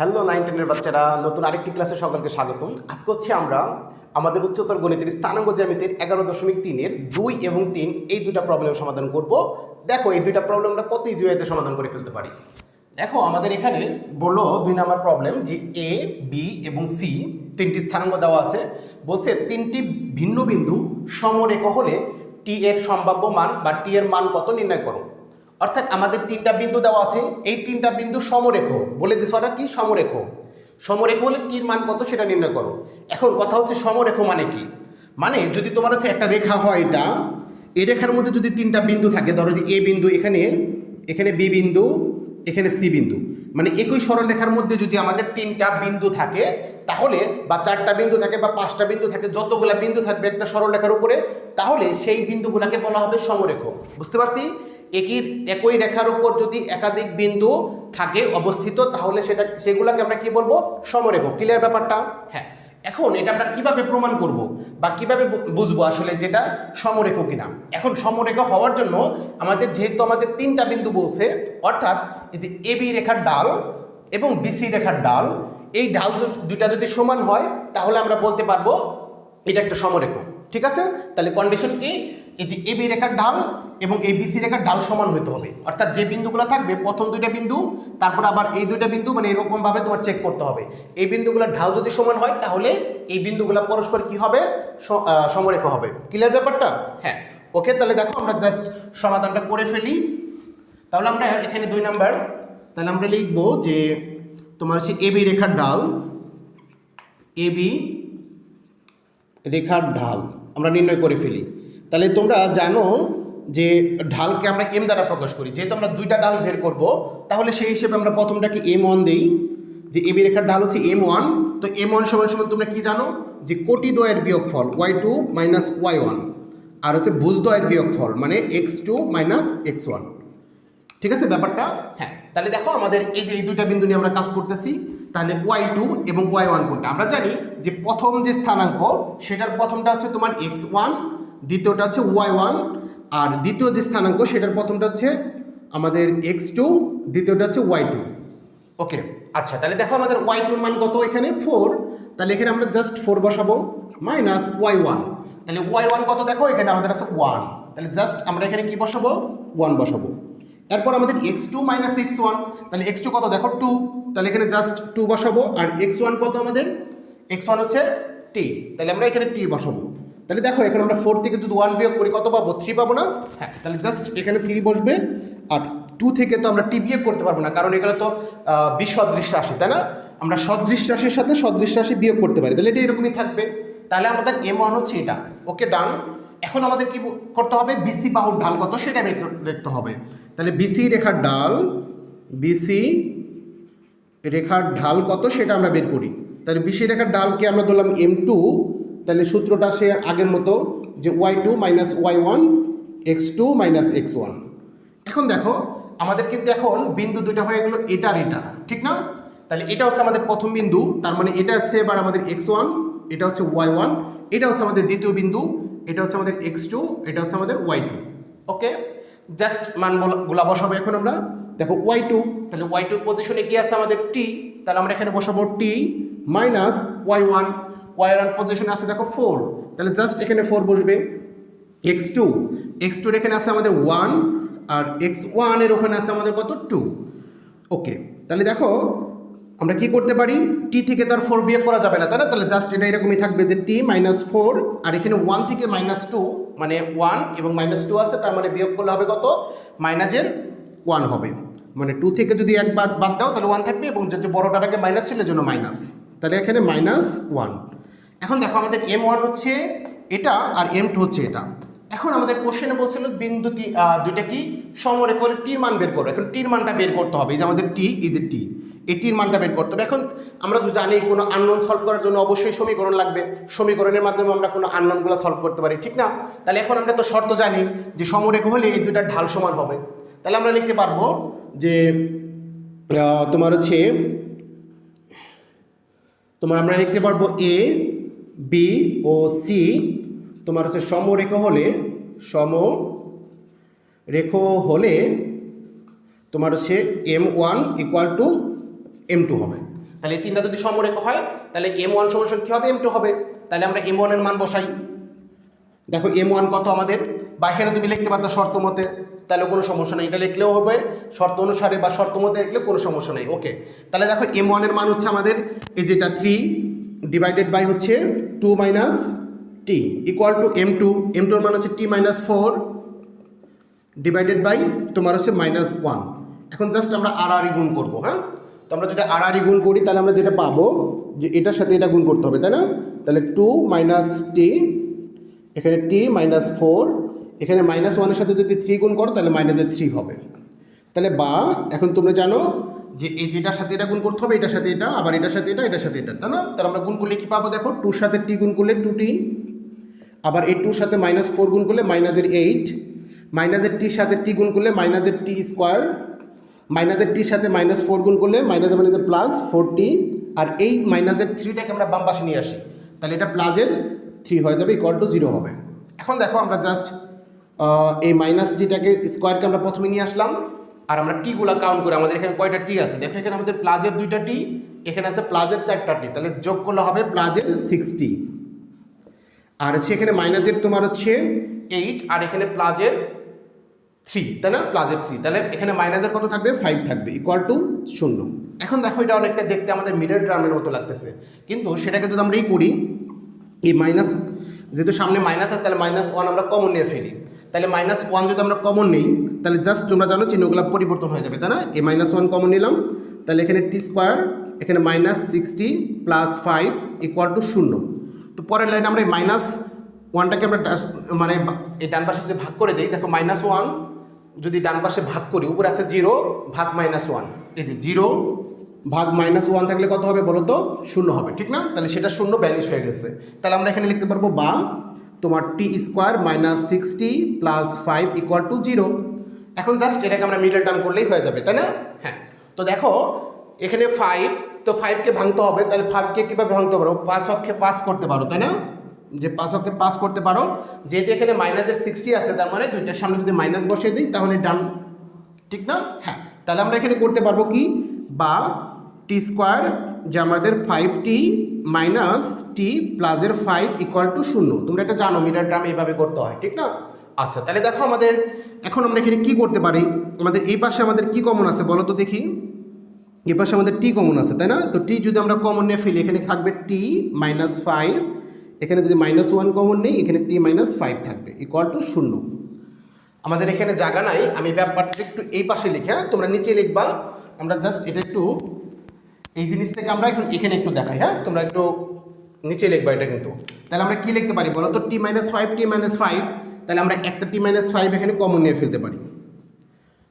Hello nine টেনের বাচ্চারা, নতুন আরেকটি ক্লাসে সকলকে স্বাগতম। আজকে হচ্ছে আমরা আমাদের উচ্চতর গণিতের স্থানাঙ্ক জ্যামিতির এগারো দশমিক তিনের দুই এবং তিন, এই দুটা প্রবলেম সমাধান করব। দেখো, এই দুইটা প্রবলেম আমরা কত ইজি সমাধান করে ফেলতে পারি। দেখো, আমাদের এখানে বলল দুই নাম্বার প্রবলেম যে এ বি এবং সি তিনটি স্থানাঙ্ক দেওয়া আছে। বলছে, তিনটি ভিন্ন বিন্দু সমরেখ হলে টি এর সম্ভাব্য মান বা টি এর মান কত নির্ণয় করো? অর্থাৎ আমাদের তিনটা বিন্দু দেওয়া আছে, এই তিনটা বিন্দু সমরেখ। বলে দিস ওরা কি? সমরেখ। সমরেখ হলে টির মান কত সেটা নির্ণয় করো। এখন কথা হচ্ছে সমরেখ মানে কি? মানে যদি তোমার হচ্ছে একটা রেখা হয় এটা, এই রেখার মধ্যে যদি তিনটা বিন্দু থাকে, ধরো যে এ বিন্দু এখানে এখানে বি বিন্দু, এখানে সি বিন্দু। মানে একই সরলরেখার মধ্যে যদি আমাদের তিনটা বিন্দু থাকে, তাহলে বা চারটা বিন্দু থাকে বা পাঁচটা বিন্দু থাকে, যতগুলা বিন্দু থাকবে একটা সরলরেখার উপরে, তাহলে সেই বিন্দুগুলোকে বলা হবে সমরেখ। বুঝতে পারছি? একই একই রেখার উপর যদি একাধিক বিন্দু থাকে অবস্থিত, তাহলে সেটা, সেগুলোকে আমরা কি বলব? সমরেখ ক্লিয়ার ব্যাপারটা? হ্যাঁ। এখন এটা আমরা কীভাবে প্রমাণ করব? বা কীভাবে বুঝব আসলে যেটা সমরেখ কিনা? এখন সমরেখ হওয়ার জন্য আমাদের যেহেতু আমাদের তিনটা বিন্দু বলছে, অর্থাৎ এই যে এবি রেখার ডাল এবং বিসি রেখার ডাল, এই ডাল দুটা যদি সমান হয়, তাহলে আমরা বলতে পারব এটা একটা সমরেখ ঠিক আছে? তাহলে কন্ডিশন কি? এই যে এবি রেখার ঢাল এবং এই বিসি রেখার ঢাল সমান হতে হবে। অর্থাৎ যে বিন্দুগুলো থাকবে, প্রথম দুইটা বিন্দু, তারপর আবার এই দুইটা বিন্দু মানে এরকম ভাবে তোমার চেক করতে হবে। এই বিন্দুগুলোর ঢাল যদি সমান হয়, তাহলে এই বিন্দুগুলো পরস্পর কি হবে? সমরেখ হবে। ক্লিয়ার ব্যাপারটা? হ্যাঁ। ওকে তাহলে দেখো আমরা জাস্ট সমাধানটা করে ফেলি। তাহলে আমরা এখানে দুই নাম্বার, তাহলে আমরা লিখব যে তোমার হচ্ছে এবি রেখার ঢাল এবি রেখার ঢাল। আমরা নির্ণয় করে ফেলি। তাহলে তোমরা জানো যে ঢালকে আমরা এম দ্বারা প্রকাশ করি। যেহেতু আমরা দুইটা ডাল বের করব, তাহলে সেই হিসেবে আমরা প্রথমটাকে এম ওয়ান দেই। যে এবি রেখার ঢাল হচ্ছে এম ওয়ান তো এম ওয়ান সমান সমান তোমরা কি জানো? যে কোটি দয়ের বিয়োগফল Y two minus Y one আর হচ্ছে ভুজ দয়ের বিয়োগফল মানে X two minus X one ঠিক আছে ব্যাপারটা? হ্যাঁ তাহলে দেখো আমাদের এই যে এই দুইটা বিন্দু নিয়ে আমরা কাজ করতেছি, তাহলে ওয়াই টু এবং ওয়াই ওয়ান কোনটা? আমরা জানি যে প্রথম যে স্থানাঙ্ক, সেটার প্রথমটা হচ্ছে তোমার এক্স ওয়ান দ্বিতীয়টা হচ্ছে ওয়াই ওয়ান আর দ্বিতীয় যে স্থানাঙ্ক সেটার প্রথমটা হচ্ছে আমাদের এক্স টু দ্বিতীয়টা হচ্ছে ওয়াই টু ওকে আচ্ছা তাহলে দেখো আমাদের ওয়াই টুর মান কত এখানে? ফোর তাহলে এখানে আমরা জাস্ট ফোর বসাবো মাইনাস ওয়াই ওয়ান তাহলে ওয়াই ওয়ান কত দেখো? এখানে আমাদের আছে ওয়ান তাহলে জাস্ট আমরা এখানে কি বসাবো? ওয়ান বসাবো। এরপর আমাদের X two minus X one তাহলে এক্স টু কত দেখো? টু তাহলে এখানে জাস্ট টু বসাবো, আর এক্স ওয়ান কত আমাদের? এক্স ওয়ান হচ্ছে টি তাহলে আমরা এখানে টি বসাবো। তাহলে দেখো, এখানে আমরা ফোর থেকে যদি ওয়ান বিয়োগ করি, কত পাবো? থ্রি পাবো না? হ্যাঁ তাহলে জাস্ট এখানে থ্রি বসবে, আর টু থেকে তো আমরা টি বিয়োগ করতে পারব না, কারণ এগুলো তো বিসদৃশ রাশি, তাই না? আমরা সদৃশ রাশির সাথে সদৃশ রাশি বিয়োগ করতে পারি, তাহলে এটা এরকমই থাকবে। তাহলে আমাদের এম ওয়ান হচ্ছে এটা। ওকে ডান এখন আমাদের কি করতে হবে? বিসি বাহুর ঢাল কত? সেটা দেখতে হবে। তাহলে বিসি রেখার ডাল বিসি রেখার ঢাল কত? সেটা আমরা বের করি। তাহলে বিসি রেখার ডালকে আমরা ধরলাম এম টু তাহলে সূত্রটা সে আগের মতো যে Y two minus Y one X two minus X one এখন দেখো, আমাদের কিন্তু এখন বিন্দু দুইটা হয়ে গেলো, এটা আর এটা, ঠিক না? তাহলে এটা হচ্ছে আমাদের প্রথম বিন্দু, তার মানে এটা হচ্ছে এবার আমাদের এক্স ওয়ান এটা হচ্ছে ওয়াই ওয়ান এটা হচ্ছে আমাদের দ্বিতীয় বিন্দু, এটা হচ্ছে আমাদের এক্স টু এটা হচ্ছে আমাদের ওয়াই টু ওকে জাস্ট মান মানগুলা বসাবো এখন আমরা। দেখো ওয়াই টু তাহলে ওয়াই টুর পজিশনে কি আছে আমাদের টি তাহলে আমরা এখানে বসাবো T minus Y one Y one পজিশনে আছে দেখো ফোর তাহলে জাস্ট এখানে ফোর বসবে। এক্স টু এক্স টুর এখানে আছে আমাদের ওয়ান আর এক্স ওয়ানের ওখানে আছে আমাদের কত? টু ওকে তাহলে দেখো আমরা কি করতে পারি? টি থেকে তার ফোর বিয়োগ করা যাবে না, তাই না? তাহলে জাস্ট এটা এরকমই থাকবে যে টি মাইনাস ফোর আর এখানে ওয়ান থেকে মাইনাস টু মানে ওয়ান এবং মাইনাস টু আছে, তার মানে বিয়োগ করলে হবে কত? মাইনাসের ওয়ান হবে। মানে টু থেকে যদি এক বাদ বাদ দাও, তাহলে ওয়ান থাকবে এবং যে বড়টাটাকে মাইনাস ছিল জন্য মাইনাস তাহলে এখানে মাইনাস ওয়ান এখন দেখো আমাদের এম ওয়ান হচ্ছে এটা আর এম টু হচ্ছে এটা। এখন আমাদের কোশ্চেনে বলছিল বিন্দু টি- দুইটা কি? সমরেখ করে টির মান বের করো। এখন টির মানটা বের করতে হবে। এই যে আমাদের টি, এই যে টি। এই টির মানটা বের করতে হবে। এখন আমরা তো জানি কোনো আননোন সলভ করার জন্য অবশ্যই সমীকরণ লাগবে। সমীকরণের মাধ্যমে আমরা কোনো আননোনগুলো সলভ করতে পারি, ঠিক না? তাহলে এখন আমরা তো শর্ত জানি যে সমরেখ হলে এই দুইটার ঢাল সমান হবে। তাহলে আমরা লিখতে পারব যে তোমার হচ্ছে, তোমার আমরা লিখতে পারব এ বি ও সি তোমার হচ্ছে সমরেখ হলে সম রেখ হলে তোমার হচ্ছে M one equal to M two হবে। তাহলে এই তিনটা যদি সমরেখ হয়, তাহলে এম ওয়ান সমান কী হবে? এম টু হবে। তাহলে আমরা এম ওয়ানের মান বসাই। দেখো এম ওয়ান কত আমাদের? বা এখানে তুমি লিখতে পারতো শর্ত মতে। তাহলে কোনো সমস্যা নেই। এটা লিখলেও হবে, শর্ত অনুসারে বা শর্ত মতে লিখলে কোনো সমস্যা নেই। ওকে তাহলে দেখো এম ওয়ানের মান হচ্ছে আমাদের, এই যেটা থ্রি ডিভাইডেড বাই হচ্ছে two minus T equal to M two M টুর মান হচ্ছে T minus four divided by তোমার হচ্ছে মাইনাস ওয়ান এখন জাস্ট আমরা আর আর গুণ করব হ্যাঁ? তো আমরা যদি আর গুণ করি, তাহলে আমরা যেটা পাবো, যে এটার সাথে এটা গুণ করতে হবে, তাই না? তাহলে টু মাইনাস টি এখানে টি মাইনাস ফোর এখানে মাইনাস ওয়ানের সাথে যদি থ্রি গুণ করো, তাহলে মাইনাসের থ্রি হবে। তাহলে বা, এখন তোমরা জানো যে এই যেটার সাথে এটা গুণ করতে হবে, এটার সাথে এটা, আবার এটার সাথে এটা, এটার সাথে এটা, তাই না? তাহলে আমরা গুণ করলে কী পাবো দেখো? টুর সাথে টি গুণ করলে টু টি আবার এই টুর সাথে মাইনাস ফোর গুণ করলে মাইনাসের এইট মাইনাসের টির সাথে টি গুণ করলে মাইনাসের টি স্কোয়ার মাইনাসের টির সাথে মাইনাস ফোর গুণ করলে মাইনাসে মাইনাসে প্লাস ফোর টি আর এই মাইনাসের থ্রিটাকে আমরা বাম পাশে নিয়ে আসি, তাহলে এটা প্লাসের থ্রি হয়ে যাবে ইকুয়াল টু জিরো হবে। এখন দেখো আমরা জাস্ট এই মাইনাস টিটাকে স্কোয়ারকে আমরা প্রথমে নিয়ে আসলাম। আর আমরা টিগুলো কাউন্ট করে। আমাদের এখানে কয়টা টি আছে? দেখো এখানে আমাদের প্লাজের দুইটা টি এখানে আছে প্লাজের চারটা টি তাহলে যোগ করলে হবে প্লাজের সিক্সটি আর হচ্ছে এখানে মাইনাসের তোমার হচ্ছে এইট আর এখানে প্লাজের থ্রি তাই না? প্লাজের থ্রি তাহলে এখানে মাইনাসের কত থাকবে? ফাইভ থাকবে ইকুয়াল টু শূন্য। এখন দেখো এটা অনেকটা দেখতে আমাদের মিডল টার্মের মতো লাগতেছে। কিন্তু সেটাকে যদি আমরা এই করি, এই মাইনাস যেহেতু সামনে মাইনাস আছে, তাহলে মাইনাস ওয়ান আমরা কমন নিয়ে ফেলি। তাহলে মাইনাস ওয়ান যদি আমরা কমন নিই, তাহলে জাস্ট তোমরা জানো চিহ্নগুলো পরিবর্তন হয়ে যাবে, তাই না? এই মাইনাস ওয়ান কমন নিলাম, তাহলে এখানে টি স্কোয়ার এখানে minus sixty plus five equal to শূন্য। তো পরের লাইনে আমরা এই মাইনাস ওয়ানটাকে আমরা মানে এই ডান পাশে যদি ভাগ করে দিই, দেখো মাইনাস ওয়ান যদি ডান পাশে ভাগ করি, উপরে আছে জিরো ভাগ মাইনাস ওয়ান এই যে জিরো ভাগ মাইনাস ওয়ান থাকলে কত হবে বলো তো? শূন্য হবে, ঠিক না? তাহলে সেটা শূন্য ব্যানিশ হয়ে গেছে। তাহলে আমরা এখানে লিখতে পারব বা তোমার T square minus sixty plus five equal to zero এখন জাস্ট এটাকে আমরা মিডল টার্ম করলেই হয়ে যাবে, তাই না? হ্যাঁ। তো দেখো, এখানে ফাইভ তো ফাইভকে ভাঙতে হবে, তাহলে ফাইভকে কীভাবে ভাঙতে পারো? পাঁচ অক্ষে পাস করতে পারো, তাই না? যে পাঁচ অক্ষে পাস করতে পারো, যেহেতু এখানে মাইনাসের সিক্সটি আছে, তার মানে দুইটার সামনে যদি মাইনাস বসিয়ে দিই, তাহলে ডান ঠিক না? হ্যাঁ। তাহলে আমরা এখানে করতে পারব কি? বা টি স্কোয়ার যে আমাদের ফাইভ টি মাইনাস টি প্লাসের ফাইভ ইকুয়াল টু শূন্য। তোমরা এটা জানো মিডল টার্ম এইভাবে করতে হয়, ঠিক না? আচ্ছা তাহলে দেখো আমাদের, এখন আমরা এখানে কি করতে পারি? আমাদের এই পাশে আমাদের কি কমন আছে বলো তো দেখি? এ পাশে আমাদের টি কমন আছে, তাই না? তো টি যদি আমরা কমন নিয়ে ফেলি, এখানে থাকবে টি মাইনাস ফাইভ এখানে যদি মাইনাস ওয়ান কমন নেই, এখানে টি মাইনাস ফাইভ থাকবে ইকুয়াল টু শূন্য। আমাদের এখানে জায়গা নাই, আমি ব্যাপারটা একটু এই পাশে লিখে হ্যাঁ? তোমরা নিচে লিখবা, আমরা জাস্ট এটা একটু এই জিনিসটাকে আমরা এখন এখানে একটু দেখাই হ্যাঁ? তোমরা একটু নিচে লিখবা এটা কিন্তু। তাহলে আমরা কি লিখতে পারি বলো তো T minus five T minus five তাহলে আমরা একটা টি মাইনাস ফাইভ এখানে কমন নিয়ে ফেলতে পারি।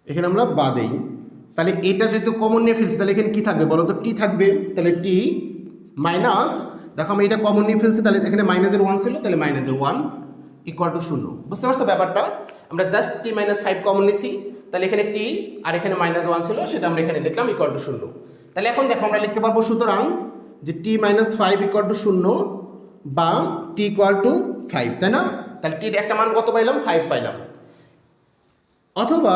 এখানে আমরা বাদেই, তাহলে এটা যদি কমন নিয়ে ফেলছি, তাহলে এখানে কি থাকবে বলো তো টি থাকবে, তাহলে টি মাইনাস দেখো আমি এটা কমন নিয়ে ফেলছি, তাহলে এখানে মাইনাসের ওয়ান ছিল, তাহলে মাইনাসের ওয়ান ইকুয়াল টু শূন্য। বুঝতে পারছ ব্যাপারটা? আমরা just T minus five common নিছি, তাহলে এখানে টি আর এখানে মাইনাস ওয়ান ছিল, সেটা আমরা এখানে লিখলাম ইকুয়াল টু শূন্য। তাহলে এখন দেখো আমরা লিখতে পারব সুতরাং যে T minus five equal to শূন্য বা টি ইকুয়াল টু ফাইভ তাই না? তাহলে টির একটা মান কত পাইলাম? ফাইভ পাইলাম। অথবা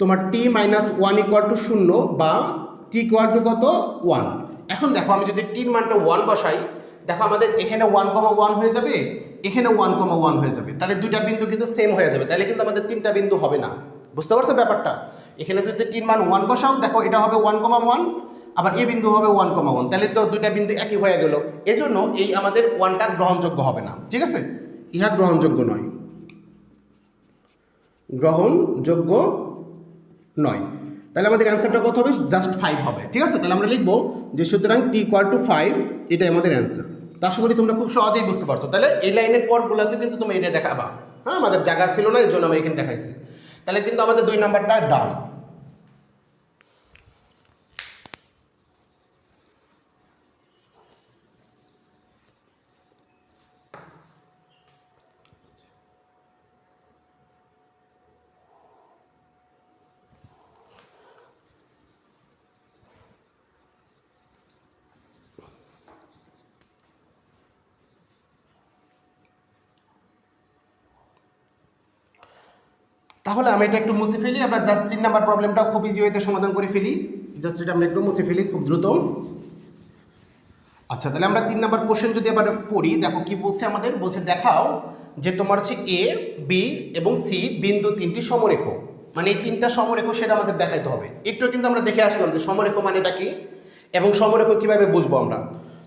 তোমার T minus one equal to শূন্য বা টি ইকুয়াল টু কত? ওয়ান এখন দেখো, আমি যদি টির মানটা ওয়ান বসাই, দেখো আমাদের এখানে ওয়ান কমা ওয়ান হয়ে যাবে, এখানে ওয়ান কমা ওয়ান হয়ে যাবে। তাহলে দুইটা বিন্দু কিন্তু সেম হয়ে যাবে। তাহলে কিন্তু আমাদের তিনটা বিন্দু হবে না। বুঝতে পারছ ব্যাপারটা? এখানে যদি টির মান ওয়ান বসাও, দেখো এটা হবে ওয়ান কমা ওয়ান আবার এ বিন্দু হবে ওয়ান কমা ওয়ান তাহলে তো দুইটা বিন্দু একই হয়ে গেল। এজন্য এই আমাদের ওয়ানটা গ্রহণযোগ্য হবে না। ঠিক আছে? ইহা গ্রহণযোগ্য নয়। গ্রহণযোগ্য নয়। তাহলে আমাদের অ্যান্সারটা কত হবে? জাস্ট ফাইভ হবে। ঠিক আছে? তাহলে আমরা লিখব যে সুতরাং টি ইকুয়াল টু ফাইভ এটাই আমাদের অ্যান্সার তা আশা করি তোমরা খুব সহজেই বুঝতে পারছ। তাহলে এই লাইনের পরগুলোতে কিন্তু তুমি এটা দেখাবা। হ্যাঁ আমাদের জায়গা ছিল না, এর জন্য আমরা এখানে দেখাইছি। তাহলে কিন্তু আমাদের দুই নাম্বারটা ডাউন তাহলে আমি এটা একটু মুছে ফেলি, আমরা জাস্ট তিন নাম্বার প্রবলেমটাও খুব ইজি ওয়েতে সমাধান করে ফেলি। জাস্ট এটা আমরা একটু মুছে ফেলি খুব দ্রুত। আচ্ছা তাহলে আমরা তিন নাম্বার কোশ্চেন যদি আবার পড়ি, দেখো কি বলছে আমাদের? বলছে, দেখাও যে তোমার হচ্ছে এ বি এবং সি বিন্দু তিনটি সমরেখ। মানে এই তিনটা সমরেখ সেটা আমাদের দেখাইতে হবে। একটু কিন্তু আমরা দেখে আসলাম যে সমরেখ মানেটা কি এবং সমরেখ কীভাবে বুঝব আমরা।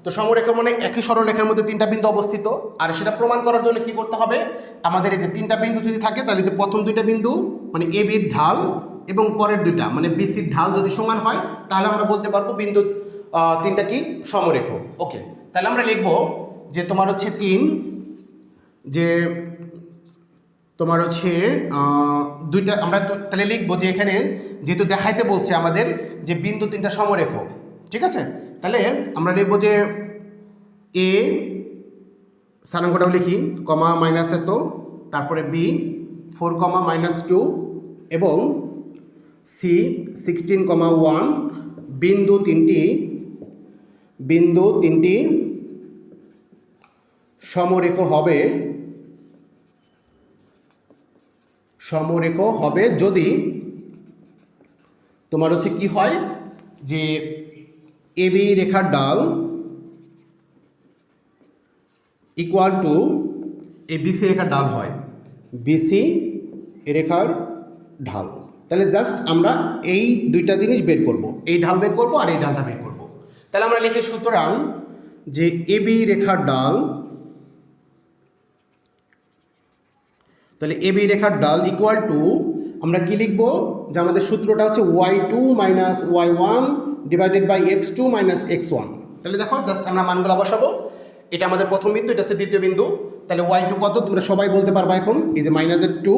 তো সমরেখ মানে একই সরলরেখার মধ্যে তিনটা বিন্দু অবস্থিত। আর সেটা প্রমাণ করার জন্য কি করতে হবে? আমাদের এই যে তিনটা বিন্দু যদি থাকে, তাহলে যে প্রথম দুইটা বিন্দু মানে এ বির ঢাল এবং পরের দুইটা মানে বিসির ঢাল যদি সমান হয়, তাহলে আমরা বলতে পারব বিন্দু তিনটা কি? সমরেখ। ওকে তাহলে আমরা লিখব যে তোমার হচ্ছে তিন, যে তোমার হচ্ছে দুইটা, আমরা তাহলে লিখব যে এখানে যেহেতু দেখাইতে বলছে আমাদের যে বিন্দু তিনটা সমরেখ, ঠিক আছে? তাহলে আমরা লিখব যে এ স্থানাঙ্কটাও লিখি, কমা মাইনাস এত, তারপরে B four comma minus two এবং সি সিক্সটিন কমা ওয়ান বিন্দু তিনটি বিন্দু তিনটি সমরেখ হবে সমরেখ হবে যদি তোমার হচ্ছে কি হয় যে এবি রেখার ডাল ইকুয়াল টু এ বিসি রেখার ডাল হয়। বিসি রেখার ঢাল। তাহলে জাস্ট আমরা এই দুইটা জিনিস বের করব। এই ঢাল বের করব আর এই ঢালটা বের করব। তাহলে আমরা লিখি সুতরাং যে এবি রেখার ডাল তাহলে এবি রেখার ডাল ইকুয়াল টু আমরা কি লিখব? যে আমাদের সূত্রটা হচ্ছে Y two minus Y one divided by X two minus X one তাহলে দেখো জাস্ট আমরা মানগুলো বসাবো। এটা আমাদের প্রথম বিন্দু, এটা হচ্ছে দ্বিতীয় বিন্দু। তাহলে ওয়াই টু কত? তোমরা সবাই বলতে পারবা এখন, এই যে মাইনাসের টু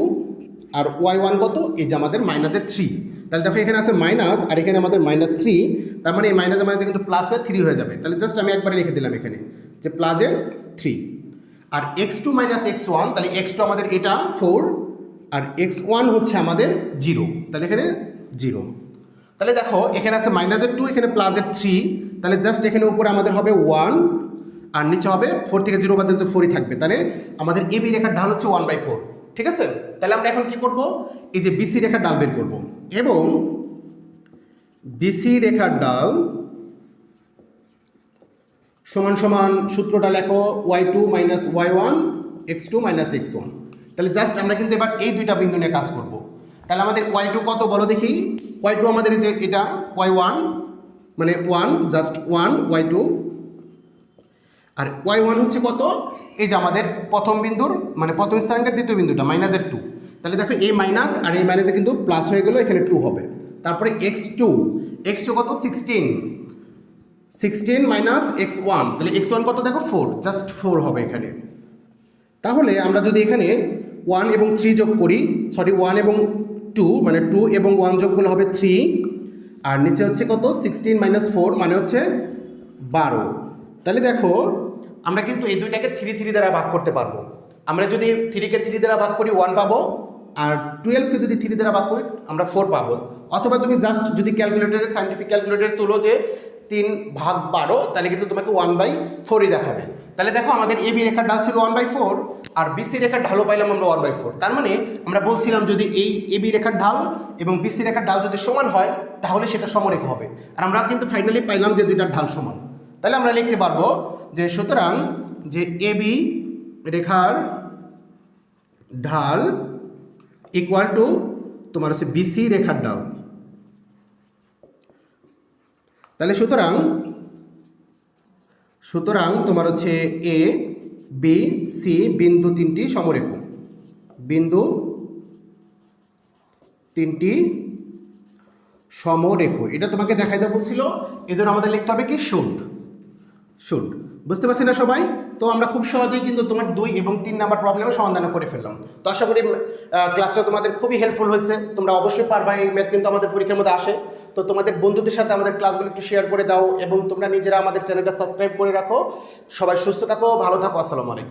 আর ওয়াই ওয়ান কত? এই যে আমাদের মাইনাসের থ্রি তাহলে দেখো, এখানে আছে মাইনাস আর এখানে আমাদের মাইনাস থ্রি তার মানে এই মাইনাসে মাইনাসে কিন্তু প্লাস হয়ে থ্রি হয়ে যাবে। তাহলে জাস্ট আমি একবারে লিখে দিলাম এখানে, যে প্লাসের থ্রি আর X two minus X one তাহলে এক্স টু আমাদের এটা ফোর আর এক্স ওয়ান হচ্ছে আমাদের জিরো তাহলে এখানে জিরো তাহলে দেখো, এখানে আছে মাইনাসের টু এখানে প্লাসের থ্রি তাহলে জাস্ট এখানে উপরে আমাদের হবে ওয়ান আর নিচে হবে ফোর থেকে জিরো বাদ ফোরই থাকবে। তাহলে আমাদের এবি রেখার ঢাল হচ্ছে ওয়ান বাই ফোর ঠিক আছে? তাহলে আমরা এখন কি করব? এই যে বিসি রেখার ডাল বের করব। এবং বিসি রেখার ডাল সমান সমান সূত্রটা লেখো Y two minus Y one X two minus X one তাহলে জাস্ট আমরা কিন্তু এবার এই দুইটা বিন্দু নিয়ে কাজ করব। তাহলে আমাদের ওয়াই টু কত বলো দেখি? ওয়াই টু আমাদের যে এটা ওয়াই ওয়ান মানে one just one Y two আর ওয়াই ওয়ান হচ্ছে কত? এই যে আমাদের প্রথম বিন্দুর মানে প্রথম স্থানাঙ্কের দ্বিতীয় বিন্দুটা মাইনাসের টু তাহলে দেখো এই মাইনাস আর এই মাইনাসে কিন্তু প্লাস হয়ে গেলো এখানে টু হবে। তারপরে এক্স টু এক্স টু কত? Sixteen sixteen minus X one তাহলে এক্স ওয়ান কত দেখো? ফোর জাস্ট ফোর হবে এখানে। তাহলে আমরা যদি এখানে ওয়ান এবং থ্রি যোগ করি সরি ওয়ান এবং টু মানে টু এবং ওয়ান যোগগুলো হবে থ্রি আর নিচে হচ্ছে কত? সিক্সটিন মাইনাস ফোর মানে হচ্ছে বারো। তাহলে দেখো, আমরা কিন্তু এই দুইটাকে থ্রি থ্রি দ্বারা ভাগ করতে পারব। আমরা যদি থ্রিকে থ্রি দ্বারা ভাগ করি ওয়ান পাবো, আর টুয়েলভকে যদি থ্রি দ্বারা ভাগ করি, আমরা ফোর পাবো। অথবা তুমি জাস্ট যদি ক্যালকুলেটারে সাইন্টিফিক ক্যালকুলেটার তুলো যে তিন ভাগ বারো, তাহলে কিন্তু তোমাকে ওয়ান বাই ফোরই দেখাবে। তাহলে দেখো আমাদের এ বি রেখার ডাল ছিল ওয়ান বাই ফোর আর বিসি রেখার ঢালও পাইলাম আমরা ওয়ান বাই ফোর তার মানে আমরা বলছিলাম যদি এই এ বি রেখার ঢাল এবং বিসি রেখার ঢাল যদি সমান হয়, তাহলে সেটা সমরেখ হবে। আর আমরা কিন্তু ফাইনালি পাইলাম যে দুইটার ঢাল সমান। তাহলে আমরা লিখতে পারব যে সুতরাং যে এ বি রেখার ঢাল ইকুয়াল টু তোমার হচ্ছে বিসি রেখার ঢাল। তাহলে সুতরাং সুতরাং তোমার হচ্ছে এ বি সি বিন্দু তিনটি সমরেখ। বিন্দু তিনটি সমরেখ। এটা তোমাকে দেখাইতে বলছিল এই জন্য আমাদের লিখতে হবে কি? শুড। শুড। বুঝতে পারছি না সবাই? তো আমরা খুব সহজেই কিন্তু তোমার দুই এবং তিন নাম্বার প্রবলেমের সমাধান করে ফেললাম। তো আশা করি ক্লাসটা তোমাদের খুবই হেল্পফুল হয়েছে। তোমরা অবশ্যই পারবা, এই ম্যাথ কিন্তু আমাদের পরীক্ষার মধ্যে আসে। তো তোমাদের বন্ধুদের সাথে আমাদের ক্লাসগুলো একটু শেয়ার করে দাও এবং তোমরা নিজেরা আমাদের চ্যানেলটা সাবস্ক্রাইব করে রাখো। সবাই সুস্থ থাকো, ভালো থাকো, আসসালামু আলাইকুম।